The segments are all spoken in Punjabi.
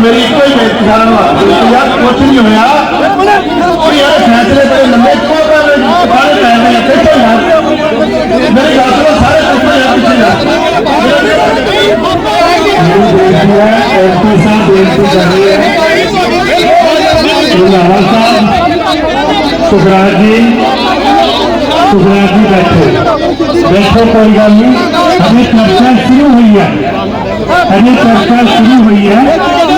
ਮੇਰੀ ਇੱਕੋ ਹੀ ਬੇਨਤੀ ਸਾਰਿਆਂ ਨੂੰ ਹੱਥ ਜੋੜ ਕੇ ਯਾਰ ਕੁਛ ਨਹੀਂ ਹੋਇਆ ਕੋਈ ਯਾਰ ਫੈਸਲੇ ਬੜੇ ਲੰਮੇ ਕਿਉਂ ਕਰ ਰਹੇ ਨੇ ਸਾਰੇ ਪੈਸੇ ਇੱਥੇ ਤੋਂ ਯਾਰ ਮੇਰੀ ਗੱਲ ਸੁਣੋ ਸਾਰੇ ਕੁੱਤੇ ਯਾਰ ਪਿੱਛੇ ਯਾਰ ਐਮਪੀ ਸਾਹਿਬ ਬੇਨਤੀ ਕਰ ਰਹੇ ਹੈ ਰੰਧਾਵਾ ਸਾਹਿਬ ਸੁਖਰਾਜ ਜੀ सुखराज जी बैठो बैठो कोई गल नहीं अभी चर्चा शुरू हुई है अभी चर्चा शुरू हुई है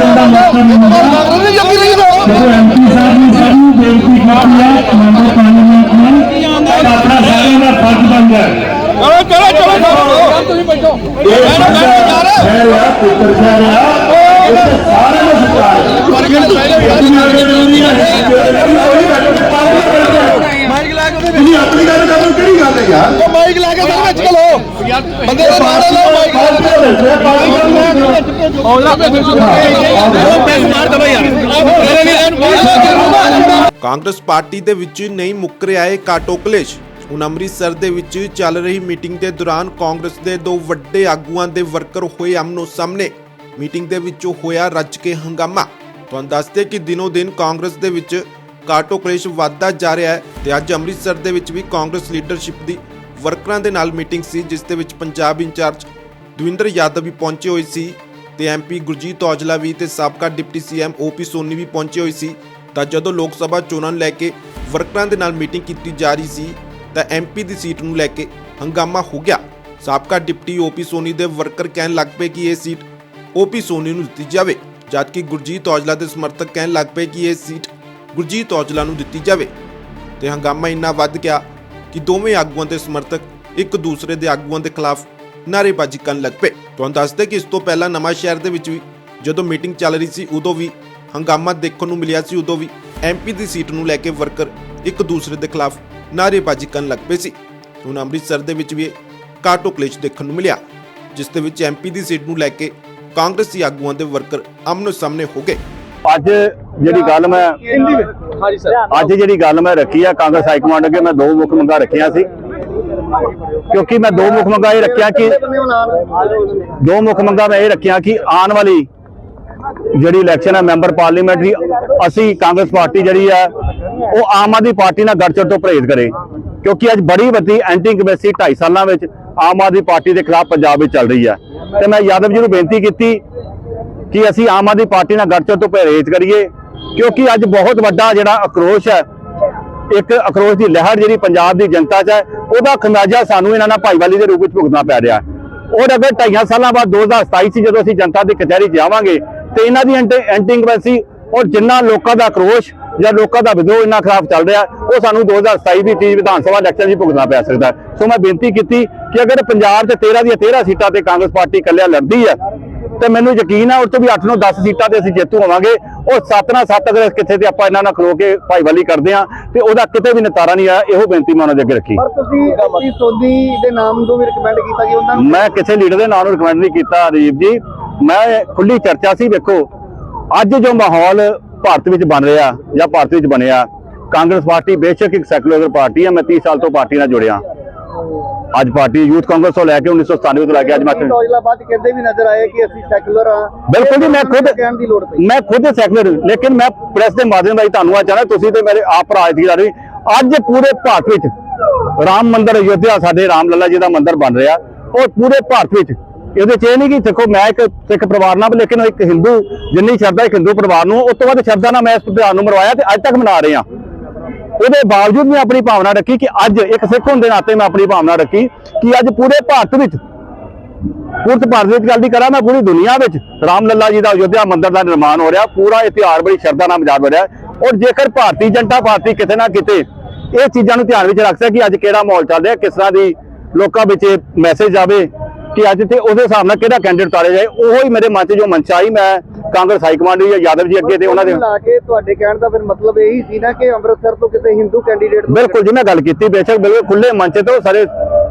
सारे ਨੂੰ ਬੋਲਣ ਦਾ ਮੌਕਾ ਨਹੀਂ ਮਿਲਦਾ ਜਦੋਂ ਐਮਪੀ ਸਾਹਿਬ ਨੇ ਸਾਨੂੰ ਬੇਨਤੀ ਕੀਤੀ ਹੈ ਮੈਂਬਰ ਪਾਰਲੀਮੈਂਟ ਨੇ ਤਾਂ ਆਪਣਾ ਸਾਰਿਆਂ ਦਾ ਫਰਜ਼ ਬਣਦਾ ਹੈ ਚਲੋ ਚਲੋ ਚਲੋ ਤੁਸੀਂ ਬੈਠੋ ਇਹ ਸਾਡਾ ਸ਼ਹਿਰ ਆ ਪੁੱਤਰ ਸ਼ਹਿਰ ਆ ਕੇ ਤੁਸੀਂ ਬੰਦੇ ਦਾ ਨਾਮ ਲਓ ਮਾਈਕ ਕਾਂਗਰਸ ਪਾਰਟੀ ਦੇ ਵਿੱਚ ਨਹੀਂ ਮੁੱਕ ਰਿਹਾ ਹੈ ਕਾਟੋ ਕਲੇਸ਼। ਹੁਣ ਅੰਮ੍ਰਿਤਸਰ ਦੇ ਵਿੱਚ ਚੱਲ ਰਹੀ ਮੀਟਿੰਗ ਦੇ ਦੌਰਾਨ ਕਾਂਗਰਸ ਦੇ ਦੋ ਵੱਡੇ ਆਗੂਆਂ ਦੇ ਵਰਕਰ ਹੋਏ ਅਮਨੋ ਸਾਹਮਣੇ। ਮੀਟਿੰਗ ਦੇ ਵਿੱਚ ਹੋਇਆ ਰੱਜ ਕੇ ਹੰਗਾਮਾ। ਤੁਹਾਨੂੰ ਦੱਸਦੇ ਕਿ ਦਿਨੋ ਦਿਨ ਕਾਂਗਰਸ ਦੇ ਵਿੱਚ ਕਾਟੋ ਕਲੇਸ਼ ਵੱਧਦਾ ਜਾ ਰਿਹਾ ਹੈ ਤੇ ਅੱਜ ਅੰਮ੍ਰਿਤਸਰ ਦੇ ਵਿੱਚ ਵੀ ਕਾਂਗਰਸ ਲੀਡਰਸ਼ਿਪ ਦੀ ਵਰਕਰਾਂ ਦੇ ਨਾਲ ਮੀਟਿੰਗ ਸੀ, ਜਿਸ ਦੇ ਵਿੱਚ ਪੰਜਾਬ ਇੰਚਾਰਜ ਦਵਿੰਦਰ ਯਾਦਵ ਵੀ ਪਹੁੰਚੇ ਹੋਏ ਸੀ ਤੇ ਐਮਪੀ ਗੁਰਜੀਤ ਔਜਲਾ ਵੀ ਤੇ ਸਾਬਕਾ ਡਿਪਟੀ ਸੀਐਮ ਓਪੀ ਸੋਨੀ ਵੀ ਪਹੁੰਚੇ ਹੋਏ ਸੀ। ਤਾਂ ਜਦੋਂ ਲੋਕ ਸਭਾ ਚੋਣਾਂ ਨੂੰ ਲੈ ਕੇ ਵਰਕਰਾਂ ਦੇ ਨਾਲ ਮੀਟਿੰਗ ਕੀਤੀ ਜਾ ਰਹੀ ਸੀ, ਤਾਂ ਐਮਪੀ ਦੀ ਸੀਟ ਨੂੰ ਲੈ ਕੇ ਹੰਗਾਮਾ ਹੋ ਗਿਆ। ਸਾਬਕਾ ਡਿਪਟੀ ਓਪੀ ਸੋਨੀ ਦੇ ਵਰਕਰ ਕਹਿਣ ਲੱਗ ਪਏ ਕਿ ਇਹ ਸੀਟ ਓਪੀ ਸੋਨੀ ਨੂੰ ਦਿੱਤੀ ਜਾਵੇ, ਜਦਕਿ ਗੁਰਜੀਤ ਔਜਲਾ ਦੇ ਸਮਰਥਕ ਕਹਿਣ ਲੱਗ ਪਏ ਕਿ ਇਹ ਸੀਟ ਗੁਰਜੀਤ ਔਜਲਾ ਨੂੰ ਦਿੱਤੀ ਜਾਵੇ। ਤੇ ਹੰਗਾਮਾ ਇੰਨਾ ਵੱਧ ਗਿਆ ਕਿ ਦੋਵੇਂ ਆਗੂਆਂ ਦੇ ਸਮਰਥਕ ਇੱਕ ਦੂਸਰੇ ਦੇ ਆਗੂਆਂ ਦੇ ਖਿਲਾਫ ਨਾਅਰੇਬਾਜ਼ੀ ਕਰਨ ਲੱਗ ਪਏ। ਤੁਹਾਨੂੰ ਦੱਸਦੇ ਕਿ ਇਸ ਤੋਂ ਪਹਿਲਾਂ ਨਵਾਂ ਸ਼ਹਿਰ ਦੇ ਵਿੱਚ ਵੀ ਜਦੋਂ ਮੀਟਿੰਗ ਚੱਲ ਰਹੀ ਸੀ, ਉਦੋਂ ਵੀ ਹੰਗਾਮਾ ਦੇਖਣ ਨੂੰ ਮਿਲਿਆ ਸੀ, ਉਦੋਂ ਵੀ ਐਮਪੀ ਦੀ ਸੀਟ ਨੂੰ ਲੈ ਕੇ ਵਰਕਰ ਇੱਕ ਦੂਸਰੇ ਦੇ ਖਿਲਾਫ ਨਾਅਰੇਬਾਜ਼ੀ ਕਰਨ ਲੱਗ ਪਏ ਸੀ। ਹੁਣ ਅੰਮ੍ਰਿਤਸਰ ਦੇ ਵਿੱਚ ਵੀ ਇਹ ਕਾਟੋ ਕਲੇਸ਼ ਦੇਖਣ ਨੂੰ ਮਿਲਿਆ, ਜਿਸ ਦੇ ਵਿੱਚ ਐਮਪੀ ਦੀ ਸੀਟ ਨੂੰ ਲੈ ਕੇ ਕਾਂਗਰਸੀ ਆਗੂਆਂ ਦੇ ਵਰਕਰ ਆਮਨੋ ਸਾਹਮਣੇ ਹੋ ਗਏ। ਅੱਜ ਜਿਹੜੀ ਗੱਲ ਮੈਂ ਹਾਂਜੀ ਸਰ। ਅੱਜ ਜਿਹੜੀ ਗੱਲ ਮੈਂ ਰੱਖੀ ਆ ਕਾਂਗਰਸ ਹਾਈ ਕਮਾਂਡ ਅੱਗੇ ਮੈਂ ਦੋ ਮੁੱਖ ਮੰਗਾਂ ਰੱਖੀਆਂ ਸੀ। ਕਿਉਂਕਿ ਮੈਂ ਦੋ ਮੁੱਖ ਮੰਗਾਂ ਇਹ ਰੱਖਿਆ ਕਿ ਦੋ ਮੁੱਖ ਮੰਗਾਂ ਮੈਂ ਇਹ ਰੱਖਿਆ ਕਿ ਆਉਣ ਵਾਲੀ ਜਿਹੜੀ ਇਲੈਕਸ਼ਨ ਹੈ ਮੈਂਬਰ ਪਾਰਲੀਮੈਂਟਰੀ ਅਸੀਂ ਕਾਂਗਰਸ ਪਾਰਟੀ ਜਿਹੜੀ ਆ ਉਹ ਆਮ ਆਦਮੀ ਪਾਰਟੀ ਨਾਲ ਗੱਠਜੋੜ ਤੋਂ ਪਰਹੇਜ਼ ਕਰੇ। ਕਿਉਂਕਿ ਅੱਜ ਬੜੀ ਵੱਡੀ ਐਂਟੀ ਇੰਕਮੈਸੀ 2.5 ਸਾਲਾਂ ਵਿੱਚ ਆਮ ਆਦਮੀ ਪਾਰਟੀ ਦੇ ਖਿਲਾਫ ਪੰਜਾਬ ਵਿੱਚ ਚੱਲ ਰਹੀ ਹੈ। ਤੇ ਮੈਂ ਯਾਦਵ ਜੀ ਨੂੰ ਬੇਨਤੀ ਕੀਤੀ ਕਿ ਅਸੀਂ ਆਮ ਆਦਮੀ ਪਾਰਟੀ ਨਾਲ ਗੱਠਜੋੜ ਤੋਂ ਪਰਹੇਜ਼ ਕਰੀਏ, ਕਿਉਂਕਿ ਅੱਜ ਬਹੁਤ ਵੱਡਾ ਜਿਹੜਾ ਅਕਰੋਸ਼ ਹੈ, ਇੱਕ ਅਕਰੋਸ਼ ਦੀ ਲਹਿਰ ਜਿਹੜੀ ਪੰਜਾਬ ਦੀ ਜਨਤਾ 'ਚ ਹੈ, ਉਹਦਾ ਖਮਿਆਜਾ ਸਾਨੂੰ ਇਹਨਾਂ ਨਾਲ ਭਾਈਵਾਲੀ ਦੇ ਰੂਪ ਵਿੱਚ ਭੁਗਤਣਾ ਪੈ ਰਿਹਾ ਔਰ ਅਗਰ ਢਾਈਆਂ ਸਾਲਾਂ ਬਾਅਦ 2027 ਸੀ ਜਦੋਂ ਅਸੀਂ ਜਨਤਾ ਦੀ ਕਚਹਿਰੀ 'ਚ ਜਾਵਾਂਗੇ, ਤੇ ਇਹਨਾਂ ਦੀ ਐਂਟੀ ਐਂਟੀ ਇੰਕਵੈਂਸੀ ਔਰ ਜਿੰਨਾ ਲੋਕਾਂ ਦਾ ਅਕਰੋਸ਼ ਜਾਂ ਲੋਕਾਂ ਦਾ ਵਿਦਰੋਹ ਇੰਨਾ ਖਿਲਾਫ ਚੱਲ ਰਿਹਾ, ਉਹ ਸਾਨੂੰ 2027 ਦੀ ਤੀਜ ਵਿਧਾਨ ਸਭਾ ਇਲੈਕਸ਼ਨ 'ਚ ਭੁਗਤਣਾ ਪੈ ਸਕਦਾ ਸੋ ਮੈਂ ਬੇਨਤੀ ਕੀਤੀ ਕਿ ਅਗਰ ਪੰਜਾਬ 'ਚ 13 ਦੀਆਂ 13 ਸੀਟਾਂ ਤੇ ਕਾਂਗਰਸ ਪਾਰਟੀ ਇਕੱਲਿਆ ਲੜਦੀ ਹੈ ਤੇ ਮੈਨੂੰ ਯਕੀਨ ਹੈ ਉਸ ਤੋਂ ਵੀ 8 ਨੂੰ 10 ਸੀਟਾਂ ਤੇ ਅਸੀਂ ਜੇਤੂ ਹੋਵਾਂਗੇ। ਉਹ 7 ਨਾਲ 7 ਅਗਰ ਕਿੱਥੇ ਤੇ ਆਪਾਂ ਇਹਨਾਂ ਨਾਲ ਖਲੋ ਕੇ ਭਾਈਵਾਲੀ ਕਰਦੇ ਆ ਤੇ ਉਹਦਾ ਕਿਤੇ ਵੀ ਨਿਤਾਰਾ ਨਹੀਂ ਆਇਆ ਇਹੋ ਬੇਨਤੀ ਮੈਂ ਉਹਨਾਂ ਦੇ ਅੱਗੇ ਰੱਖੀ। ਪਰ ਤੁਸੀਂ ਆਪਣੀ ਸੋਨੀ ਦੇ ਨਾਮ ਨੂੰ ਵੀ ਰეკਮੈਂਡ ਕੀਤਾ ਜੀ ਉਹਨਾਂ ਨੂੰ? ਮੈਂ ਕਿਸੇ ਲੀਡਰ ਦੇ ਨਾਮ ਨੂੰ ਰਿਕਮੈਂਡ ਨਹੀਂ ਕੀਤਾ ਰਾਜੀਵ ਜੀ। ਮੈਂ ਖੁੱਲੀ ਚਰਚਾ ਸੀ ਵੇਖੋ ਅੱਜ ਜੋ ਮਾਹੌਲ ਭਾਰਤ ਵਿੱਚ ਬਣ ਰਿਹਾ ਜਾਂ ਭਾਰਤ ਵਿੱਚ ਬਣਿਆ ਕਾਂਗਰਸ ਪਾਰਟੀ ਬੇਸ਼ੱਕ ਇੱਕ ਸੈਕੂਲਰ ਪਾਰਟੀ ਹੈ ਮੈਂ 30 ਸਾਲ ਤੋਂ ਪਾਰਟੀ ਨਾਲ ਜੁੜਿਆ। ਅੱਜ ਪਾਰਟੀ ਯੂਥ ਕਾਂਗਰਸ ਤੋਂ ਲੈ ਕੇ 1997 ਤੋਂ ਲੈ ਕੇ ਅੱਜ ਮੈਂ ਔਜਲਾ ਬਾਅਦ ਕਹਿੰਦੇ ਵੀ ਨਜ਼ਰ ਆਏ ਕਿ ਅਸੀਂ ਸੈਕੂਲਰ ਆ ਬਿਲਕੁਲ ਜੀ ਮੈਂ ਖੁਦ ਕਹਿਣ ਦੀ ਲੋੜ ਪਈ। ਮੈਂ ਖੁਦ ਸੈਕੂਲਰ ਲੇਕਿਨ ਮੈਂ ਪ੍ਰੈਸ ਦੇ ਮਾਧਿਅਮ ਰਾਹੀਂ ਚਾਹਣਾ ਤੁਸੀਂ ਤੇ ਮੇਰੇ ਆਪ ਭਰਾ ਦੀ ਰਹੀ ਅੱਜ ਪੂਰੇ ਭਾਰਤ ਵਿੱਚ ਰਾਮ ਮੰਦਿਰ ਅਯੋਧਿਆ ਸਾਡੇ ਰਾਮ ਲੱਲਾ ਜੀ ਦਾ ਮੰਦਿਰ ਬਣ ਰਿਹਾ। ਉਹ ਪੂਰੇ ਭਾਰਤ ਵਿੱਚ ਇਹਦੇ ਚ ਇਹ ਨਹੀਂ ਕਿ ਦੇਖੋ ਮੈਂ ਇੱਕ ਸਿੱਖ ਪਰਿਵਾਰ ਨਾਲ ਲੇਕਿਨ ਇੱਕ ਹਿੰਦੂ ਜਿੰਨੀ ਸ਼ਰਧਾ ਇੱਕ ਹਿੰਦੂ ਪਰਿਵਾਰ ਨੂੰ ਉਸ ਤੋਂ ਬਾਅਦ ਸ਼ਰਧਾ ਨਾਲ ਮੈਂ ਇਸ ਤਿਉਹਾਰ ਨੂੰ ਮਰਵਾਇਆ ਤੇ ਅੱਜ ਤੱਕ ਮਨਾ ਰਹੇ ਹਾਂ। ਉਹਦੇ ਬਾਵਜੂਦ ਮੈਂ ਆਪਣੀ ਭਾਵਨਾ ਰੱਖੀ ਕਿ ਅੱਜ ਇੱਕ ਸਿੱਖ ਹੋਣ ਦੇ ਨਾਤੇ ਮੈਂ ਆਪਣੀ ਭਾਵਨਾ ਰੱਖੀ ਕਿ ਅੱਜ ਪੂਰੇ ਭਾਰਤ ਵਿੱਚ, ਪੁਰਤ ਭਾਰਤ ਵਿੱਚ ਗੱਲ ਦੀ ਕਰਾਂ ਮੈਂ ਪੂਰੀ ਦੁਨੀਆ ਵਿੱਚ ਰਾਮ ਲੱਲਾ ਜੀ ਦਾ ਅਯੋਧਿਆ ਮੰਦਿਰ ਦਾ ਨਿਰਮਾਣ ਹੋ ਰਿਹਾ, ਪੂਰਾ ਇਤਿਹਾਸ ਬੜੀ ਸ਼ਰਧਾ ਨਾਲ ਮਜਾਬ ਹੋ ਰਿਹਾ ਔਰ ਜੇਕਰ ਭਾਰਤੀ ਜਨਤਾ ਪਾਰਟੀ ਕਿਤੇ ਨਾ ਕਿਤੇ ਇਹ ਚੀਜ਼ਾਂ ਨੂੰ ਧਿਆਨ ਵਿੱਚ ਰੱਖ ਸਕੇ ਕਿ ਅੱਜ ਕਿਹੜਾ ਮਾਹੌਲ ਚੱਲ ਰਿਹਾ, ਕਿਸ ਤਰ੍ਹਾਂ ਦੀ ਲੋਕਾਂ ਵਿੱਚ ਮੈਸੇਜ ਆਵੇ ਕਿ ਅੱਜ ਤੇ ਉਹਦੇ ਹਿਸਾਬ ਨਾਲ ਕਿਹੜਾ ਕੈਂਡੀਡੇਟ ਤਾਰੇ ਜਾਏ ਉਹੋ ਹੀ ਮੇਰੇ ਮਨ 'ਚ ਜੋ ਮਨਸ਼ਾ ਆਈ ਮੈਂ ਕਾਂਗਰਸ ਹਾਈ ਕਮਾਂਡ ਜੀ ਯਾਦਵ ਜੀ ਅੱਗੇ ਤੇ ਉਹਨਾਂ ਦੇ ਲਾ ਕੇ ਤੁਹਾਡੇ ਕਹਿਣ ਦਾ ਫਿਰ ਮਤਲਬ ਇਹੀ ਸੀ ਨਾ ਕਿ ਅੰਮ੍ਰਿਤਸਰ ਤੋਂ ਕਿਸੇ ਹਿੰਦੂ ਕੈਂਡੀਡੇਟ ਬਿਲਕੁਲ ਜੀ ਮੈਂ ਗੱਲ ਕੀਤੀ ਬੇਸ਼ੱਕ ਬਿਲਕੁਲ ਖੁੱਲੇ ਮੰਚ ਤੋਂ ਸਾਰੇ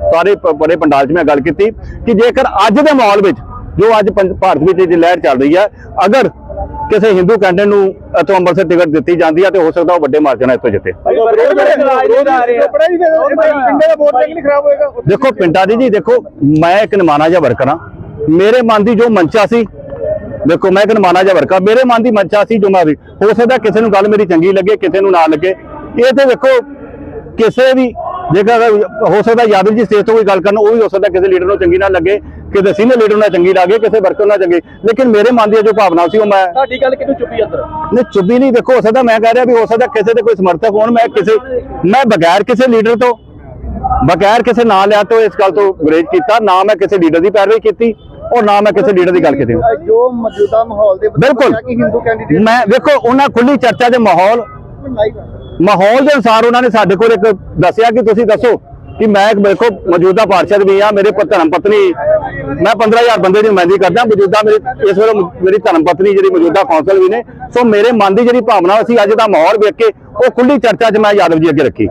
ਸਾਰੇ ਬੜੇ ਪੰਡਾਲ 'ਚ ਮੈਂ ਗੱਲ ਕੀਤੀ ਕਿ ਜੇਕਰ ਅੱਜ ਦੇ ਮਾਹੌਲ ਵਿੱਚ ਜੋ ਅੱਜ ਭਾਰਤ ਵਿੱਚ ਇਹ ਲਹਿਰ ਚੱਲ ਰਹੀ ਹੈ ਅਗਰ ਕਿਸੇ ਹਿੰਦੂ ਕੈਂਡੀਡੇਟ ਨੂੰ ਇੱਥੋਂ ਅੰਮ੍ਰਿਤਸਰ ਟਿਕਟ ਦਿੱਤੀ ਜਾਂਦੀ ਹੈ ਤੇ ਹੋ ਸਕਦਾ ਉਹ ਵੱਡੇ ਮਾਰਜਨ ਨਾਲ ਇੱਥੋਂ ਜਿੱਤੇ। ਦੇਖੋ ਪਿੰਡਾਂ ਦੀ ਜੀ ਦੇਖੋ ਮੈਂ ਇੱਕ ਨਿਮਾਣਾ ਜਿਹਾ ਵਰਕਰ ਹਾਂ। ਮੇਰੇ ਮਨ ਦੀ ਜੋ ਮਨਸ਼ਾ ਸੀ ਦੇਖੋ ਮੈਂ ਇੱਕ ਮਾਨਾ ਜਿਹਾ ਵਰਕਰ ਮੇਰੇ ਮਨ ਦੀ ਮੱਛਾ ਸੀ ਜੋ ਮੈਂ ਵੀ ਹੋ ਸਕਦਾ ਕਿਸੇ ਨੂੰ ਗੱਲ ਮੇਰੀ ਚੰਗੀ ਲੱਗੇ ਕਿਸੇ ਨੂੰ ਨਾ ਲੱਗੇ। ਇਹ ਤੇ ਦੇਖੋ ਕਿਸੇ ਵੀ ਜੇਕਰ ਹੋ ਸਕਦਾ ਯਾਦਵ ਜੀ ਸਟੇਜ ਤੋਂ ਕੋਈ ਗੱਲ ਕਰਨ ਉਹ ਵੀ ਹੋ ਸਕਦਾ ਕਿਸੇ ਲੀਡਰ ਨੂੰ ਚੰਗੀ ਨਾ ਲੱਗੇ। ਕਿਸੇ ਸੀਨੀਅਰ ਲੀਡਰ ਨੂੰ ਚੰਗੀ ਲੱਗੇ ਕਿਸੇ ਵਰਕਰ ਨੂੰ ਨਾ ਚੰਗੀ। ਲੇਕਿਨ ਮੇਰੇ ਮਨ ਦੀ ਜੋ ਭਾਵਨਾ ਸੀ ਉਹ ਮੈਂ ਤੁਹਾਡੀ ਗੱਲ ਕਿਹਨੂੰ ਚੁੱਪੀ ਅੰਦਰ? ਨਹੀਂ ਚੁੱਪੀ ਨਹੀਂ ਦੇਖੋ ਹੋ ਸਕਦਾ ਮੈਂ ਕਹਿ ਰਿਹਾ ਵੀ ਹੋ ਸਕਦਾ ਕਿਸੇ ਦੇ ਕੋਈ ਸਮਰਥਕ ਹੋਣ ਮੈਂ ਕਿਸੇ ਮੈਂ ਬਗੈਰ ਕਿਸੇ ਲੀਡਰ ਤੋਂ ਬਗੈਰ ਕਿਸੇ ਨਾਂ ਲਿਆ ਤੋਂ ਇਸ ਗੱਲ ਤੋਂ ਗੁਰੇਜ ਕੀਤਾ ਨਾ ਮੈਂ ਕਿਸੇ ਲੀਡਰ ਦੀ ਪੈਰਵੀ ਕੀਤੀ ਔਰ ਨਾ ਮੈਂ ਕਿਸੇ ਲੀਡਰ ਦੀ ਗੱਲ ਕੀਤੀ। ਜੋ ਮੌਜੂਦਾ ਮਾਹੌਲ ਦੇ ਬਿਲਕੁਲ। ਹਿੰਦੂ ਕੈਂਡੀਡੇਟ ਮੈਂ ਵੇਖੋ ਉਹਨਾਂ ਖੁੱਲੀ ਚਰਚਾ ਦੇ ਮਾਹੌਲ ਮਾਹੌਲ ਦੇ ਅਨੁਸਾਰ ਉਹਨਾਂ ਨੇ ਸਾਡੇ ਕੋਲ ਇੱਕ ਦੱਸਿਆ ਕਿ ਤੁਸੀਂ ਦੱਸੋ। ਕਿ ਮੈਂ ਇੱਕ ਵੇਖੋ ਮੌਜੂਦਾ ਪਾਰਸ਼ਦ ਵੀ ਆ ਮੇਰੇ ਧਰਮ ਪਤਨੀ। ਮੈਂ 15000 ਬੰਦੇ ਦੀ ਨੁਮਾਇੰਦਗੀ ਕਰਦਾ, ਮੌਜੂਦਾ ਮੇਰੀ, ਇਸ ਵੇਲੇ ਮੇਰੀ ਧਰਮ ਪਤਨੀ ਜਿਹੜੀ ਮੌਜੂਦਾ ਕੌਂਸਲ ਵੀ ਨੇ। ਸੋ ਮੇਰੇ ਮਨ ਦੀ ਜਿਹੜੀ ਭਾਵਨਾ ਸੀ ਅੱਜ ਦਾ ਮਾਹੌਲ ਵੇਖ ਕੇ, ਉਹ ਖੁੱਲੀ ਚਰਚਾ 'ਚ ਮੈਂ ਯਾਦਵ ਜੀ ਅੱਗੇ ਰੱਖੀ।